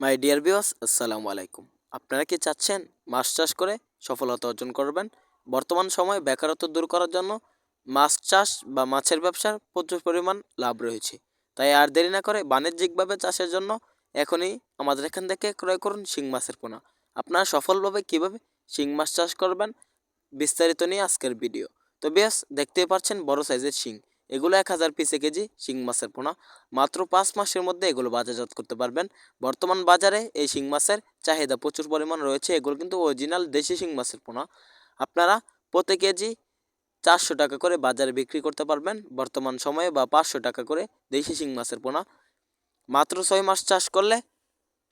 My dear বিওস আসসালামু আলাইকুম। আপনারা কি চাচ্ছেন মাছ চাষ করে সফলতা অর্জন করবেন? বর্তমান সময়ে বেকারত্ব দূর করার জন্য মাছ চাষ বা মাছের ব্যবসার প্রচুর পরিমাণ লাভ রয়েছে। তাই আর দেরি না করে বাণিজ্যিকভাবে চাষের জন্য এখনই আমাদের এখান থেকে ক্রয় করুন শিং মাছের পোনা। আপনারা সফলভাবে কীভাবে শিং মাছ চাষ করবেন বিস্তারিত নিয়ে আজকের ভিডিও। তো বেশ দেখতেই পাচ্ছেন বড় সাইজের শিং। এগুলো এক হাজার পিসে কেজি শিং মাছের পোনা। মাত্র পাঁচ মাসের মধ্যে এগুলো বাজারজাত করতে পারবেন। বর্তমান বাজারে এই শিং মাছের চাহিদা প্রচুর পরিমাণ রয়েছে। এগুলো কিন্তু অরিজিনাল দেশি শিং মাছের পোনা। আপনারা প্রতি কেজি চারশো টাকা করে বাজারে বিক্রি করতে পারবেন। বর্তমান সময়ে বা পাঁচশো টাকা করে দেশি শিং মাছের পোনা। মাত্র ছয় মাস চাষ করলে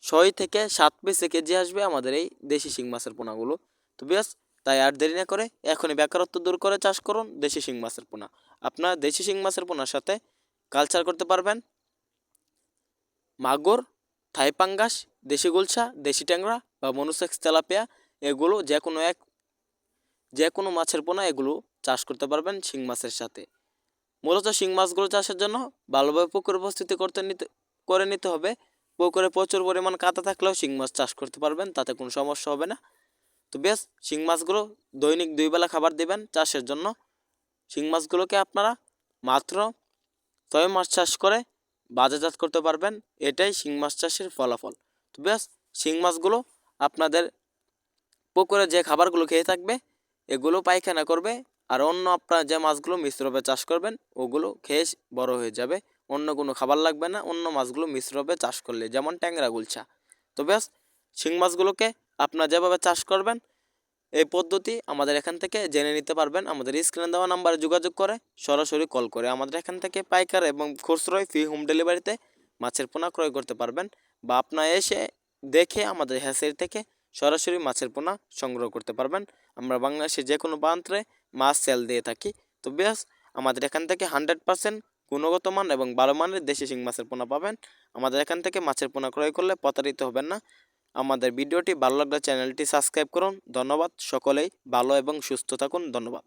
ছয় থেকে সাত পিসে কেজি আসবে আমাদের এই দেশি শিং মাছের পোনাগুলো। তো বেশ তাই আর দেরি না করে এখনই বেকারত্ব দূর করে চাষ করুন দেশি শিং মাছের পোনা। আপনার দেশি শিং মাছের পোনার সাথে কালচার করতে পারবেন। মাগুর থাইপাঙ্গাস দেশি গুলশা, দেশি ট্যাংরা বা মনুসেক্স তেলাপিয়া, এগুলো যে কোনো এক যে কোনো মাছের পোনা এগুলো চাষ করতে পারবেন শিং মাছের সাথে। মূলত শিং মাছগুলো চাষের জন্য ভালোভাবে পুকুর উপস্থিতি করতে নিতে, করে নিতে হবে। পুকুরে প্রচুর পরিমাণ কাঁটা থাকলেও শিং মাছ চাষ করতে পারবেন, তাতে কোনো সমস্যা হবে না। তো বেশ, শিং মাছগুলো দৈনিক দুই বেলা খাবার দেবেন চাষের জন্য। শিং মাছগুলোকে আপনারা মাত্র ছয় মাস চাষ করে বাজারজাত করতে পারবেন। এটাই শিং মাছ চাষের ফলাফল। তো বেশ, শিং মাছগুলো আপনাদের পুকুরে যে খাবারগুলো খেয়ে থাকবে, এগুলো পায়খানা করবে আর অন্য আপনারা যে মাছগুলো মিশ্রভাবে চাষ করবেন, ওগুলো খেয়ে বড় হয়ে যাবে। অন্য কোনো খাবার লাগবে না, অন্য মাছগুলো মিশ্রভাবে চাষ করলে, যেমন ট্যাংরা গুলছা। তো বেশ, শিং মাছগুলোকে আপনারা যেভাবে চাষ করবেন, এই পদ্ধতি আমাদের এখান থেকে জেনে নিতে পারবেন। আমাদের স্ক্রিনে দেওয়া নাম্বারে যোগাযোগ করে সরাসরি কল করে আমাদের এখান থেকে পাইকার এবং খুচরোয় ফ্রি হোম ডেলিভারিতে মাছের পোনা ক্রয় করতে পারবেন বা আপনার এসে দেখে আমাদের হ্যাসের থেকে সরাসরি মাছের পোনা সংগ্রহ করতে পারবেন। আমরা বাংলাদেশের যে কোনো প্রান্তে মাছ সেল দিয়ে থাকি। তো বেশ আমাদের এখান থেকে হান্ড্রেড পার্সেন্ট গুণগত মান এবং ভালো মানের দেশি শিং মাছের পোনা পাবেন। আমাদের এখান থেকে মাছের পোনা ক্রয় করলে প্রতারিত হবেন না। আমাদের ভিডিওটি ভালো লাগলে চ্যানেলটি সাবস্ক্রাইব করুন। ধন্যবাদ। সকলেই ভালো এবং সুস্থ থাকুন। ধন্যবাদ।